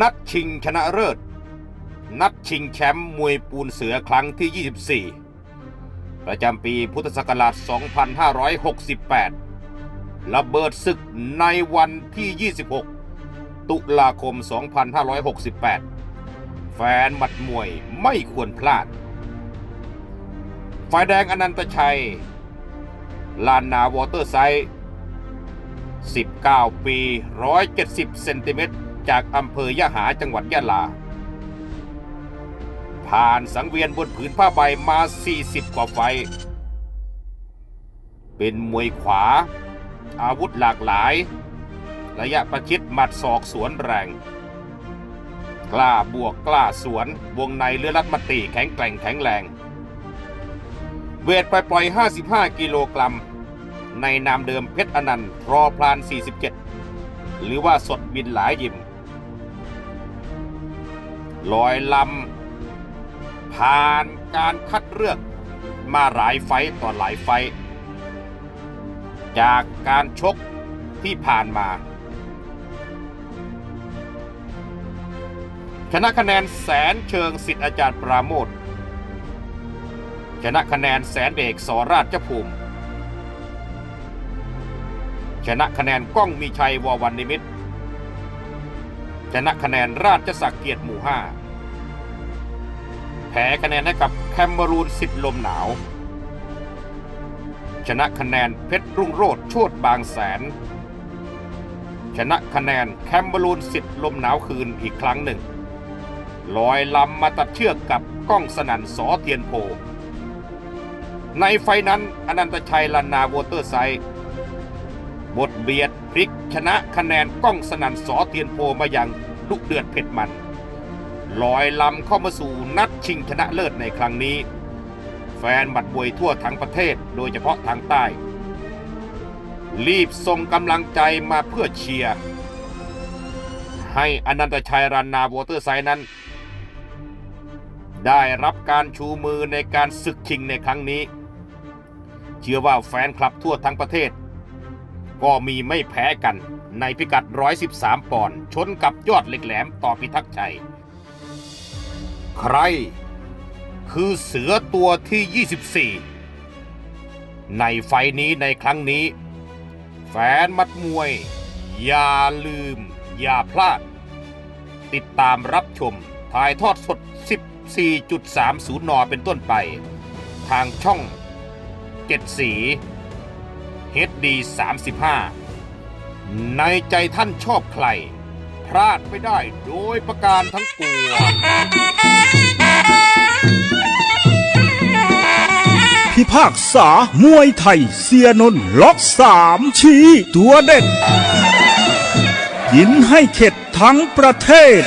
นัดชิงชนะเลิศ นัดชิงแชมป์มวยปูนเสือครั้งที่ 24 ประจำปีพุทธศักราช 2568 ระเบิดศึกในวันที่ 26 ตุลาคม 2568 แฟนหมัดมวยไม่ควรพลาด ฝ่ายแดงอนันตชัย ลานนาวอเตอร์ไซด์19 ปี 170 เซนติเมตร จากอำเภอยะหาจังหวัดยะลา ผ่านสังเวียนบนผืนผ้าใบมา 40 กว่าไฟท์เป็นมวยขวา อาวุธหลากหลาย ระยะประชิดหมัดศอกสวนแรง กล้าบวกกล้าสวน วงในเลือรัดมติแข็งแกร่งแข็งแรง เวทปล่อย 55 กิโลกรัมในนามเดิมเพชรอนันต์รอพลาน 47 หรือว่าสดบินหลายยิม ลอยลำผ่านการคัดเลือกมาหลายไฟต่อหลายไฟ จากการชกที่ผ่านมาชนะคะแนนแสนเชิงสิทธิ์อาจารย์ปราโมทชนะคะแนนแสนเอกสราชภูมิชนะคะแนนก้องมีชัยววันนิมิตร ชนะคะแนนราชสักเกียรติหมู่ห้าแพ้คะแนนให้กับแคมเบรูนสิทธิ์ลมหนาว ชนะคะแนนเพชรรุ่งโรจน์โชดบางแสน ชนะคะแนนแคมเบรูนสิทธิ์ลมหนาวคืนอีกครั้งหนึ่ง ลอยลำมาตัดเชือกกับก้องสนั่นสอเทียนโพ ในไฟนั้นอนันตชัยลานนาวอเตอร์ไซด์ บทเบียดพลิกชนะคะแนนก้องสนั่นสอเทียนโพมาอย่างดุกเดือดเผ็ดมัน ลอยลำเข้ามาสู่นัดชิงชนะเลิศในครั้งนี้ แฟนบัดบวยทั่วทั้งประเทศโดยเฉพาะทางใต้ รีบส่งกำลังใจมาเพื่อเชียร์ ให้อนันตชัยรันนาวอเตอร์ไซด์นั้น ได้รับการชูมือในการศึกชิงในครั้งนี้ เชื่อว่าแฟนคลับทั่วทั้งประเทศ ก็มีไม่แพ้กันในพิกัด 113 ปอนด์ชนกับยอดเหล็กแหลมต่อพิทักษ์ชัย ใคร คือเสือตัวที่ 24 ในไฟนี้ในครั้งนี้ แฟนมัดมวย อย่าลืม อย่าพลาด ติดตามรับชมถ่ายทอดสด 14.30 น เป็นต้นไป ทางช่อง 7 สี HD 35 ในใจท่านชอบใคร พลาดไม่ได้โดยประการทั้งปวงพิพากษามวยไทย เสียนนล็อกสามชี้ตัวเด็ดกินให้เข็ดทั้งประเทศ